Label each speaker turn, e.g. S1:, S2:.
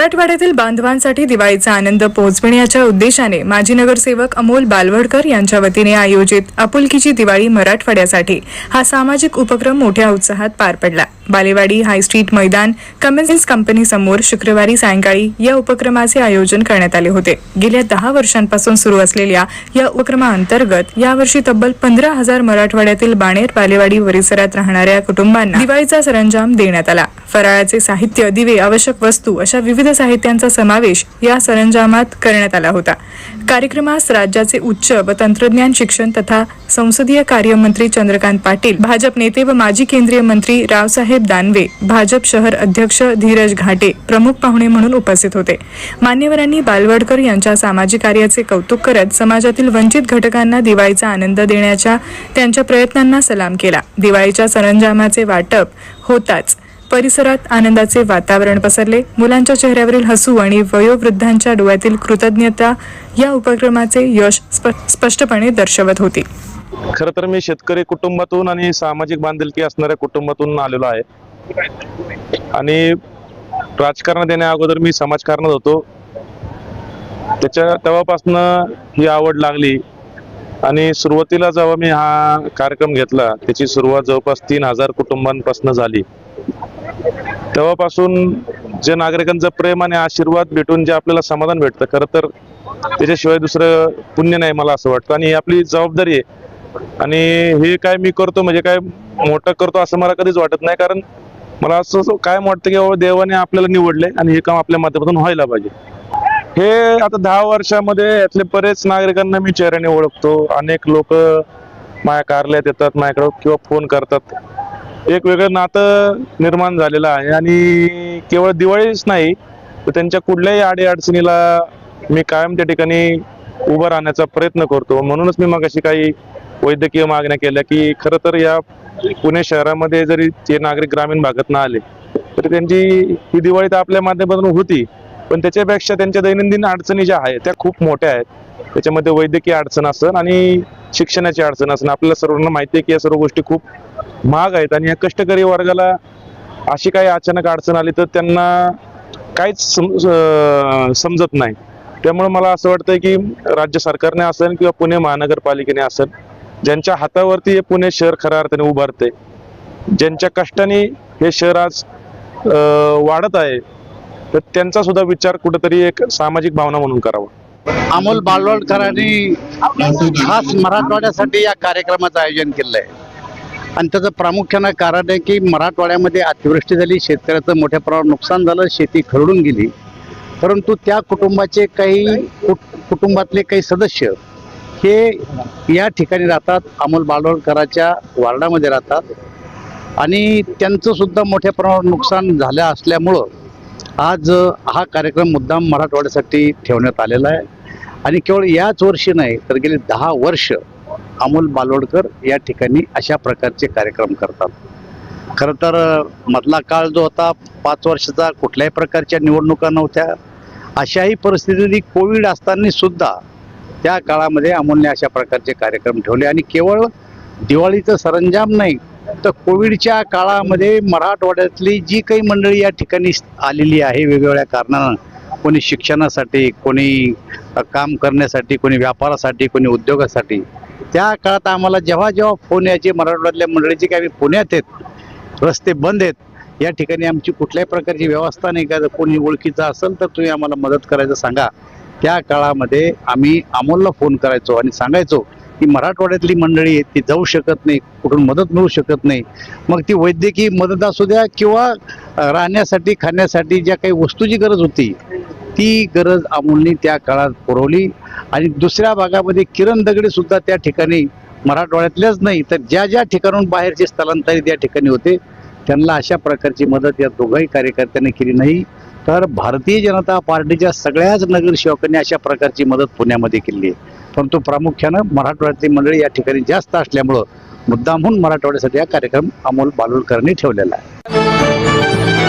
S1: मराठवाड्यातील बांधवांसाठी दिवाळीचा आनंद पोहोचविण्याच्या उद्देशाने माजी नगरसेवक अमोल बालवडकर यांच्या वतीने आयोजित आपुलकीची दिवाळी मराठवाड्यासाठी हा सामाजिक उपक्रम मोठ्या उत्साहात पार पडला. बालेवाडी हायस्ट्रीट मैदान कमेन्स कंपनी समोर शुक्रवारी सायंकाळी या उपक्रमाचे आयोजन करण्यात आले होते. गेल्या दहा वर्षांपासून सुरू असलेल्या या उपक्रमाअंतर्गत यावर्षी तब्बल पंधरा हजार मराठवाड्यातील बाणेर बालेवाडी परिसरात राहणाऱ्या कुटुंबांना दिवाळीचा सरंजाम देण्यात आला. फराळाचे साहित्य दिवे आवश्यक वस्तू अशा विविध साहित्यांचा समावेश या सरंजामात करण्यात आला होता. कार्यक्रमास राज्याचे उच्च व तंत्रज्ञान शिक्षण तथा संसदीय कार्यमंत्री चंद्रकांत पाटील भाजप नेते व माजी केंद्रीय मंत्री रावसाहेब दानवे भाजप शहर अध्यक्ष धीरज घाटे प्रमुख पाहुणे म्हणून उपस्थित होते. मान्यवरांनी बालवडकर यांच्या सामाजिक कार्याचे कौतुक करत समाजातील वंचित घटकांना दिवाळीचा आनंद देण्याच्या त्यांच्या प्रयत्नांना सलाम केला. दिवाळीच्या सरंजामाचे वाटप होताच. परिसरात आनंदाचे वातावरण पसरले. मुलांच्या चेहऱ्यावरील हसू आणि वयोवृद्धांच्या डोळ्यातील कृतज्ञता या उपक्रमाचे यश स्प- स्पष्टपणे दर्शवत होती.
S2: खरं तर मी शेतकरी कुटुंबातून आणि सामाजिक बांधिलकी असणाऱ्या कुटुंबातून आलेलो आहे. आणि राजकारणात येण्या अगोदर मी समाजकारणात होतो. त्याच्या तेव्हापासनं ही आवड लागली. आणि सुरुवातीला जेव्हा मी हा कार्यक्रम घेतला त्याची सुरुवात जवळपास तीन हजार कुटुंबांपासून झाली. तेव्हापासून जे नागरिकांचं प्रेम आणि आशीर्वाद भेटून जे आपल्याला समाधान भेटतं खरं तर त्याच्याशिवाय दुसरं पुण्य नाही मला असं वाटतं. आणि ही आपली जबाबदारी आहे. आणि हे काय मी करतो म्हणजे काय मोठं करतो असं मला कधीच वाटत नाही. कारण मला असं असं वाटतं की बाबा देवाने आपल्याला निवडले आणि हे काम आपल्या माध्यमातून व्हायला पाहिजे. हे आता दहा वर्षामध्ये यातले बरेच नागरिकांना मी चेहऱ्याने ओळखतो. अनेक लोक माझ्या कार्यालयात येतात माझ्याकडं किंवा फोन करतात. एक वेगळं नातं निर्माण झालेलं आहे आणि केवळ दिवाळीच नाही तर त्यांच्या कुठल्याही आडीअडचणीला मी कायम त्या ठिकाणी उभं राहण्याचा प्रयत्न करतो. म्हणूनच मी मग अशी काही वैद्यकीय मागण्या केल्या की खरं तर या पुणे शहरामध्ये जरी ते नागरिक ग्रामीण भागात आले तरी त्यांची ही दिवाळी तर आपल्या माध्यमातून होती पण त्याच्यापेक्षा त्यांच्या दैनंदिन अडचणी ज्या आहेत त्या खूप मोठ्या आहेत. त्याच्यामध्ये वैद्यकीय अडचण असन आणि शिक्षणाची अडचण असण आपल्याला सर्वांना माहिती आहे की या सर्व गोष्टी खूप महाग आहेत आणि या कष्टकरी वर्गाला अशी काही अचानक अडचण आली तर त्यांना काहीच समजत नाही. त्यामुळे मला असं वाटतंय की राज्य सरकारने असेल किंवा पुणे महानगरपालिकेने असेल ज्यांच्या हातावरती हे पुणे शहर खऱ्या अर्थाने उभारते ज्यांच्या कष्टाने हे शहर आज वाढत आहे तर त्यांचा सुद्धा विचार कुठेतरी एक सामाजिक भावना म्हणून करावा.
S3: अमोल बालवडकरांनी खास मराठवाड्यासाठी या कार्यक्रमाचं आयोजन केलं आहे आणि त्याचं प्रामुख्यानं कारण आहे की मराठवाड्यामध्ये अतिवृष्टी झाली शेतकऱ्याचं मोठ्या प्रमाणात नुकसान झालं शेती खरडून गेली. परंतु त्या कुटुंबाचे काही कुट- कुटुंबातले काही सदस्य हे या ठिकाणी राहतात अमोल बालवडकराच्या वार्डामध्ये राहतात. आणि त्यांचं सुद्धा मोठ्या प्रमाणात नुकसान झालं असल्यामुळं आज हा कार्यक्रम मुद्दाम मराठवाड्यासाठी ठेवण्यात आलेला आहे. आणि केवळ याच वर्षी नाही तर गेले दहा वर्ष अमोल बालोडकर या ठिकाणी अशा प्रकारचे कार्यक्रम करतात. खरं तर मधला काळ जो होता पाच वर्षाचा कुठल्याही प्रकारच्या निवडणुका नव्हत्या. अशाही परिस्थितीत कोविड असताना सुद्धा त्या काळामध्ये अमोलने अशा प्रकारचे कार्यक्रम ठेवले. आणि केवळ दिवाळीचं सरंजाम नाही तर कोविडच्या काळामध्ये मराठवाड्यातली जी काही मंडळी या ठिकाणी आलेली आहे वेगवेगळ्या कारणानं कोणी शिक्षणासाठी कोणी काम करण्यासाठी कोणी व्यापारासाठी कोणी उद्योगासाठी त्या काळात आम्हाला जेव्हा जेव्हा फोन यायचे मराठवाड्यातल्या मंडळीचे की आम्ही पुण्यात आहेत रस्ते बंद आहेत या ठिकाणी आमची कुठल्याही प्रकारची व्यवस्था नाही. का जर कोणी ओळखीचा असेल तर तुम्ही आम्हाला मदत करायचं सांगा. त्या काळामध्ये आम्ही अमोलला फोन करायचो आणि सांगायचो की मराठवाड्यातली मंडळी आहेत ती जाऊ शकत नाही कुठून मदत मिळू शकत नाही. मग ती वैद्यकीय मदत असू द्या किंवा राहण्यासाठी खाण्यासाठी ज्या काही वस्तूची गरज होती ती गरज अमोलनी त्या काळात पुरवली. आणि दुसऱ्या भागामध्ये किरण दगडे सुद्धा त्या ठिकाणी मराठवाड्यातल्याच नाही तर ज्या ज्या ठिकाणून बाहेरचे स्थलांतरित या ठिकाणी होते त्यांना अशा प्रकारची मदत या दोघाही कार्यकर्त्यांनी केली नाही. तर भारतीय जनता पार्टीच्या सगळ्याच नगरसेवकांनी अशा प्रकारची मदत पुण्यामध्ये केली आहे. परंतु प्रामुख्यानं मराठवाड्यातली मंडळी या ठिकाणी जास्त असल्यामुळं मुद्दामहून मराठवाड्यासाठी हा कार्यक्रम अमोल बालुलकरांनी ठेवलेला आहे.